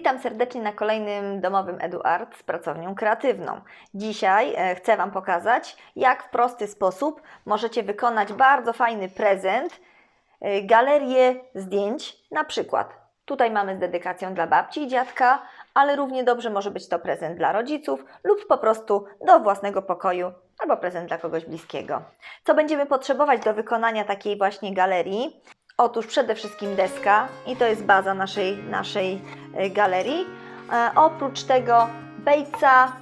Witam serdecznie na kolejnym domowym EduArt z pracownią kreatywną. Dzisiaj e, chcę Wam pokazać, jak w prosty sposób możecie wykonać bardzo fajny prezent, e, galerię zdjęć, na przykład. Tutaj mamy z dedykacją dla babci i dziadka, ale równie dobrze może być to prezent dla rodziców lub po prostu do własnego pokoju albo prezent dla kogoś bliskiego. Co będziemy potrzebować do wykonania takiej właśnie galerii? Otóż przede wszystkim deska i to jest baza naszej, naszej e, galerii. E, oprócz tego bejca,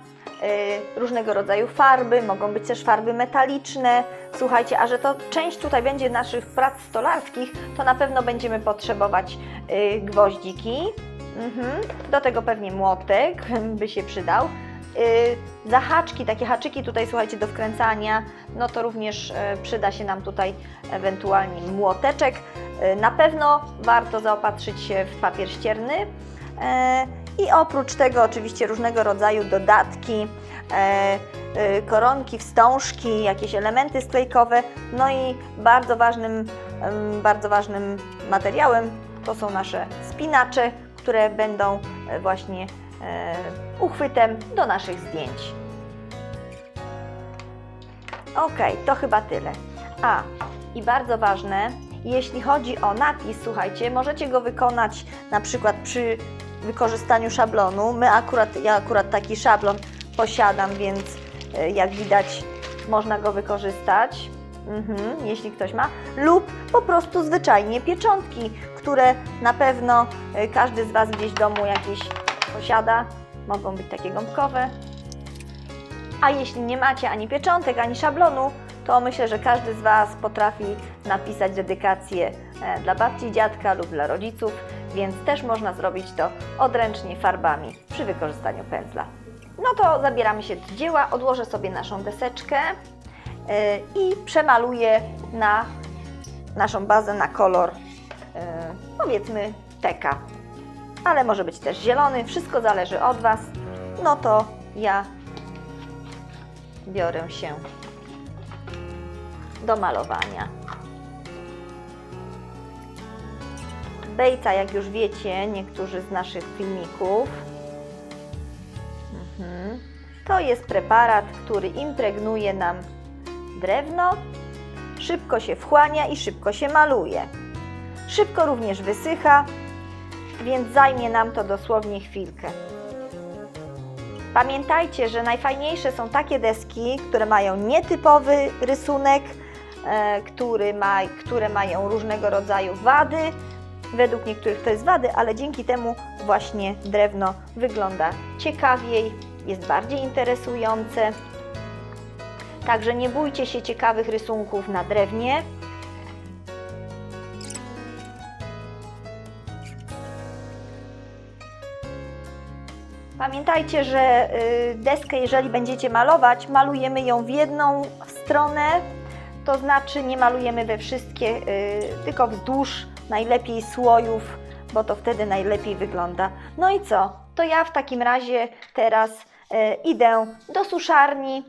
e, różnego rodzaju farby, mogą być też farby metaliczne. Słuchajcie, a że to część tutaj będzie naszych prac stolarskich, to na pewno będziemy potrzebować gwoździki. Mhm. Do tego pewnie młotek by się przydał. Yy, zahaczki, takie haczyki tutaj, słuchajcie, do wkręcania, no to również e, przyda się nam tutaj ewentualnie młoteczek. E, Na pewno warto zaopatrzyć się w papier ścierny i oprócz tego oczywiście różnego rodzaju dodatki, koronki, wstążki, jakieś elementy sklejkowe, no i bardzo ważnym, bardzo ważnym materiałem to są nasze spinacze, które będą właśnie uchwytem do naszych zdjęć. Ok, to chyba tyle. A, i bardzo ważne, jeśli chodzi o napis, słuchajcie, możecie go wykonać na przykład przy wykorzystaniu szablonu. My akurat, ja akurat taki szablon posiadam, więc e, jak widać można go wykorzystać, mhm, jeśli ktoś ma, lub po prostu zwyczajnie pieczątki, które na pewno e, każdy z Was gdzieś w domu jakieś posiada. Mogą być takie gąbkowe. A jeśli nie macie ani pieczątek, ani szablonu, to myślę, że każdy z Was potrafi napisać dedykację e, dla babci, dziadka lub dla rodziców, więc też można zrobić to odręcznie farbami przy wykorzystaniu pędzla. No to zabieramy się do dzieła, odłożę sobie naszą deseczkę e, i przemaluję na naszą bazę na kolor e, powiedzmy teka, ale może być też zielony, wszystko zależy od Was. No to ja biorę się do malowania. Bejca, jak już wiecie, niektórzy z naszych filmików, mhm. to jest preparat, który impregnuje nam drewno, szybko się wchłania i szybko się maluje. Szybko również wysycha, więc zajmie nam to dosłownie chwilkę. Pamiętajcie, że najfajniejsze są takie deski, które mają nietypowy rysunek, e, który ma, które mają różnego rodzaju wady. Według niektórych to jest wady, ale dzięki temu właśnie drewno wygląda ciekawiej, jest bardziej interesujące. Także nie bójcie się ciekawych rysunków na drewnie. Pamiętajcie, że y, deskę, jeżeli będziecie malować, malujemy ją w jedną stronę, to znaczy nie malujemy we wszystkie, y, tylko wzdłuż najlepiej słojów, bo to wtedy najlepiej wygląda. No i co? To ja w takim razie teraz y, idę do suszarni,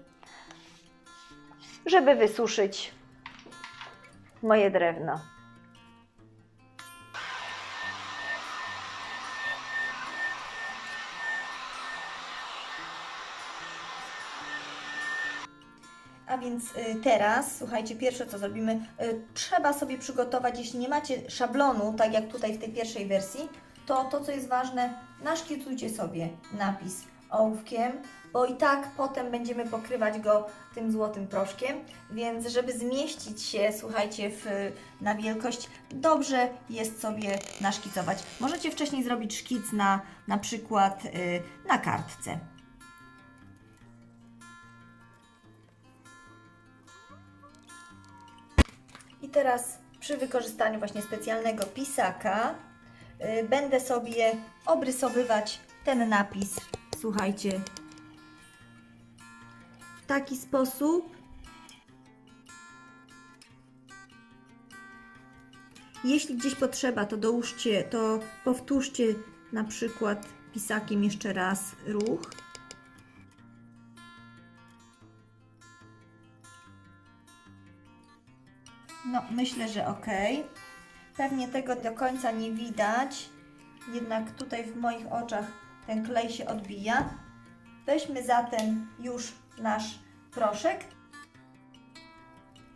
żeby wysuszyć moje drewno. A więc y, teraz, słuchajcie, pierwsze co zrobimy, y, trzeba sobie przygotować, jeśli nie macie szablonu, tak jak tutaj w tej pierwszej wersji, to to co jest ważne, naszkicujcie sobie napis ołówkiem, bo i tak potem będziemy pokrywać go tym złotym proszkiem, więc żeby zmieścić się, słuchajcie, w, na wielkość, dobrze jest sobie naszkicować. Możecie wcześniej zrobić szkic na, na przykład y, na kartce. I teraz przy wykorzystaniu właśnie specjalnego pisaka y, będę sobie obrysowywać ten napis, słuchajcie, w taki sposób. Jeśli gdzieś potrzeba, to dołóżcie, to powtórzcie na przykład pisakiem jeszcze raz ruch. No, myślę, że ok. Pewnie tego do końca nie widać, jednak tutaj w moich oczach ten klej się odbija. Weźmy zatem już nasz proszek.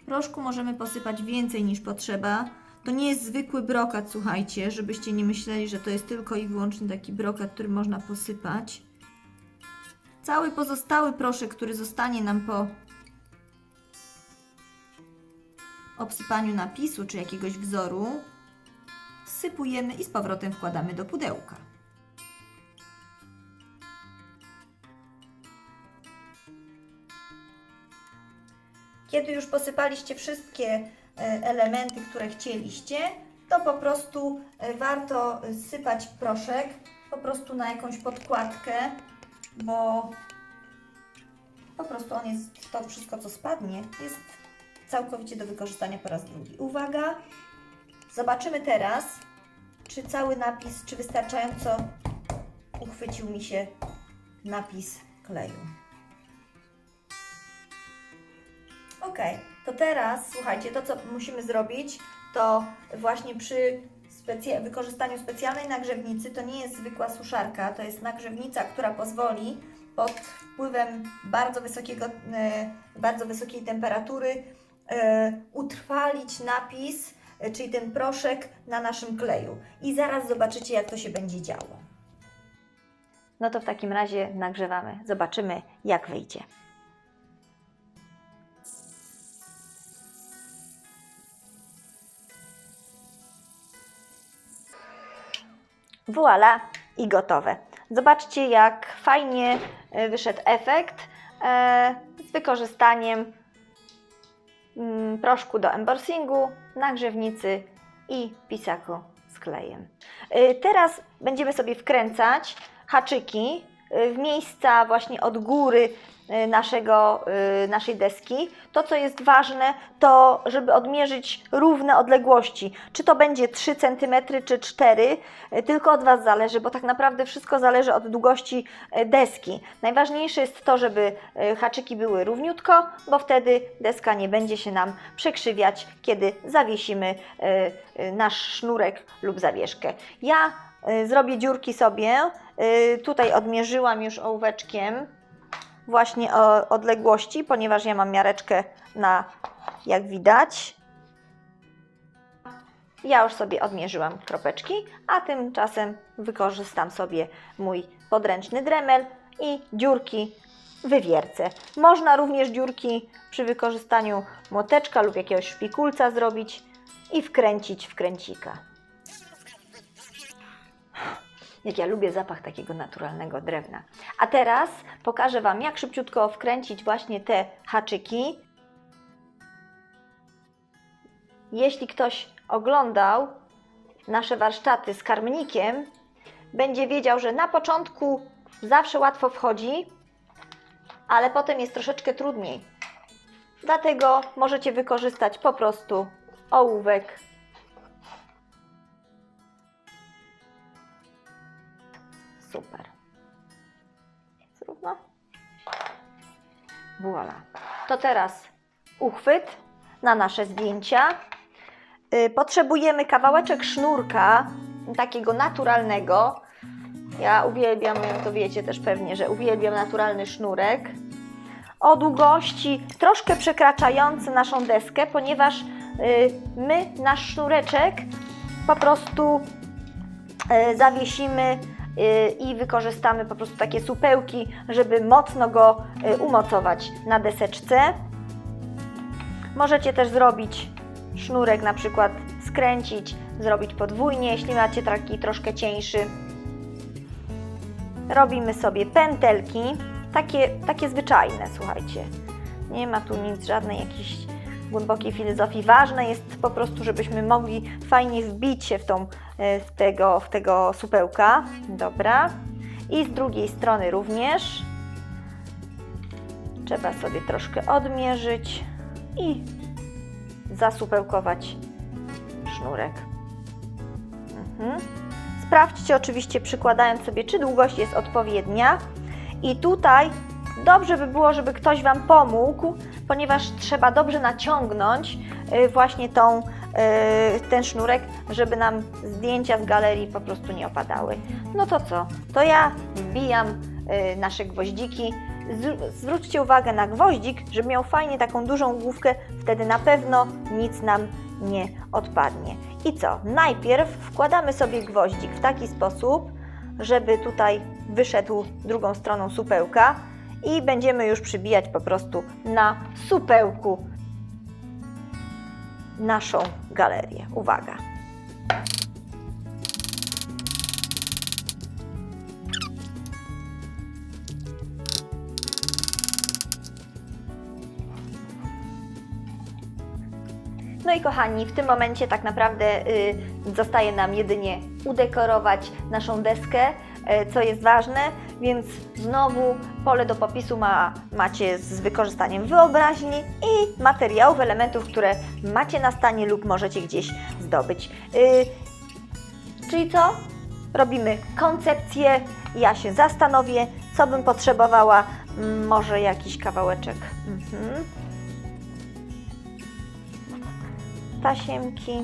Proszku możemy posypać więcej niż potrzeba. To nie jest zwykły brokat, słuchajcie, żebyście nie myśleli, że to jest tylko i wyłącznie taki brokat, który można posypać. Cały pozostały proszek, który zostanie nam po obsypaniu napisu czy jakiegoś wzoru, sypujemy i z powrotem wkładamy do pudełka. Kiedy już posypaliście wszystkie e, elementy, które chcieliście, to po prostu e, warto sypać proszek po prostu na jakąś podkładkę, bo po prostu on jest, to wszystko co spadnie, jest całkowicie do wykorzystania po raz drugi. Uwaga! Zobaczymy teraz, czy cały napis, czy wystarczająco uchwycił mi się napis kleju. Ok, to teraz słuchajcie, to co musimy zrobić, to właśnie przy wykorzystaniu specjalnej nagrzewnicy, to nie jest zwykła suszarka, to jest nagrzewnica, która pozwoli pod wpływem bardzo, wysokiego, e, bardzo wysokiej temperatury utrwalić napis, e, czyli ten proszek na naszym kleju. I zaraz zobaczycie, jak to się będzie działo. No to w takim razie nagrzewamy. Zobaczymy, jak wyjdzie. Voila i gotowe. Zobaczcie, jak fajnie e, wyszedł efekt e, z wykorzystaniem proszku do embossingu, nagrzewnicy i pisaku z klejem. E, Teraz będziemy sobie wkręcać haczyki e, w miejsca właśnie od góry naszego, e, naszej deski. To, co jest ważne, to żeby odmierzyć równe odległości. Czy to będzie 3 cm czy 4, e, tylko od Was zależy, bo tak naprawdę wszystko zależy od długości deski. Najważniejsze jest to, żeby haczyki były równiutko, bo wtedy deska nie będzie się nam przekrzywiać, kiedy zawiesimy nasz sznurek lub zawieszkę. Ja zrobię dziurki sobie. Tutaj odmierzyłam już ołóweczkiem właśnie o odległości, ponieważ ja mam miareczkę na, jak widać. Ja już sobie odmierzyłam kropeczki, a tymczasem wykorzystam sobie mój podręczny dremel i dziurki wywiercę. Można również dziurki przy wykorzystaniu młoteczka lub jakiegoś szpikulca zrobić i wkręcić w kręcika. Jak ja lubię zapach takiego naturalnego drewna. A teraz pokażę Wam, jak szybciutko wkręcić właśnie te haczyki. Jeśli ktoś oglądał nasze warsztaty z karmnikiem, będzie wiedział, że na początku zawsze łatwo wchodzi, ale potem jest troszeczkę trudniej. Dlatego możecie wykorzystać po prostu ołówek. Super. Zrówno. Voila. To teraz uchwyt na nasze zdjęcia. Y, Potrzebujemy kawałeczek sznurka, takiego naturalnego. Ja uwielbiam, to wiecie też pewnie, że uwielbiam naturalny sznurek. O długości troszkę przekraczający naszą deskę, ponieważ y, my nasz sznureczek po prostu y, zawiesimy i wykorzystamy po prostu takie supełki, żeby mocno go y, umocować na deseczce. Możecie też zrobić sznurek, na przykład skręcić, zrobić podwójnie, jeśli macie taki troszkę cieńszy. Robimy sobie pętelki, takie, takie zwyczajne, słuchajcie. Nie ma tu nic, żadnej jakiejś głębokiej filozofii. Ważne jest po prostu, żebyśmy mogli fajnie wbić się w, tą, e, w, tego, w tego supełka. Dobra. I z drugiej strony również. Trzeba sobie troszkę odmierzyć i zasupełkować sznurek. Mhm. Sprawdźcie oczywiście przykładając sobie, czy długość jest odpowiednia. I tutaj dobrze by było, żeby ktoś Wam pomógł, ponieważ trzeba dobrze naciągnąć y, właśnie tą e, ten sznurek, żeby nam zdjęcia z galerii po prostu nie opadały. No to co? To ja wbijam e, nasze gwoździki. Zwróćcie uwagę na gwoździk, żeby miał fajnie taką dużą główkę, wtedy na pewno nic nam nie odpadnie. I co? Najpierw wkładamy sobie gwoździk w taki sposób, żeby tutaj wyszedł drugą stroną supełka i będziemy już przybijać po prostu na supełku naszą galerię. Uwaga! No i kochani, w tym momencie tak naprawdę y, zostaje nam jedynie udekorować naszą deskę, y, co jest ważne, więc znowu pole do popisu ma, macie z wykorzystaniem wyobraźni i materiałów, elementów, które macie na stanie lub możecie gdzieś zdobyć. Y, czyli co? Robimy koncepcję, ja się zastanowię, co bym potrzebowała, Mm, może jakiś kawałeczek. Mhm. tasiemki,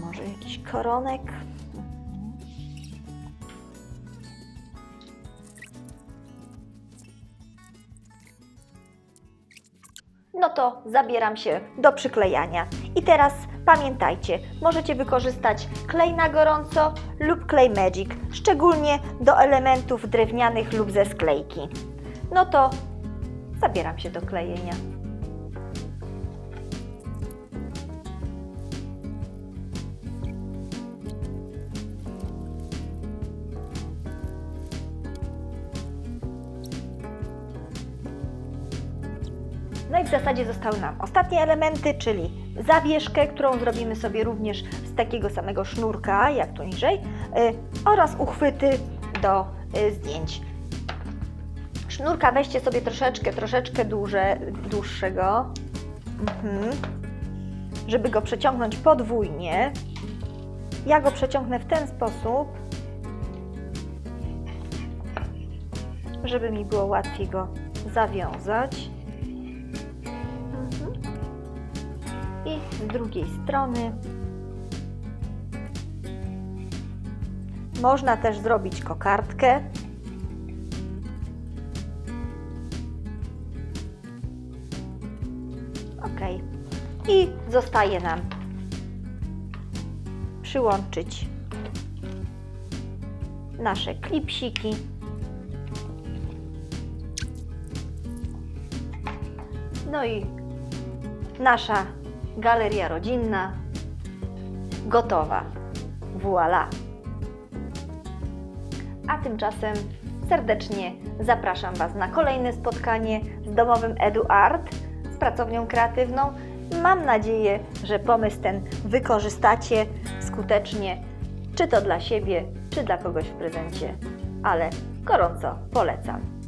może jakiś koronek. No to zabieram się do przyklejania. I teraz pamiętajcie, możecie wykorzystać klej na gorąco lub klej Magic, szczególnie do elementów drewnianych lub ze sklejki. No to zabieram się do klejenia. No i w zasadzie zostały nam ostatnie elementy, czyli zawieszkę, którą zrobimy sobie również z takiego samego sznurka, jak tu niżej, y, oraz uchwyty do y, zdjęć. Sznurka weźcie sobie troszeczkę, troszeczkę duże, dłuższego, mhm. żeby go przeciągnąć podwójnie. Ja go przeciągnę w ten sposób, żeby mi było łatwiej go zawiązać. Z drugiej strony można też zrobić kokardkę. Ok. I zostaje nam przyłączyć nasze klipsiki. No i nasza galeria rodzinna gotowa. Voila! A tymczasem serdecznie zapraszam Was na kolejne spotkanie z domowym EduArt, z pracownią kreatywną. Mam nadzieję, że pomysł ten wykorzystacie skutecznie, czy to dla siebie, czy dla kogoś w prezencie, ale gorąco polecam.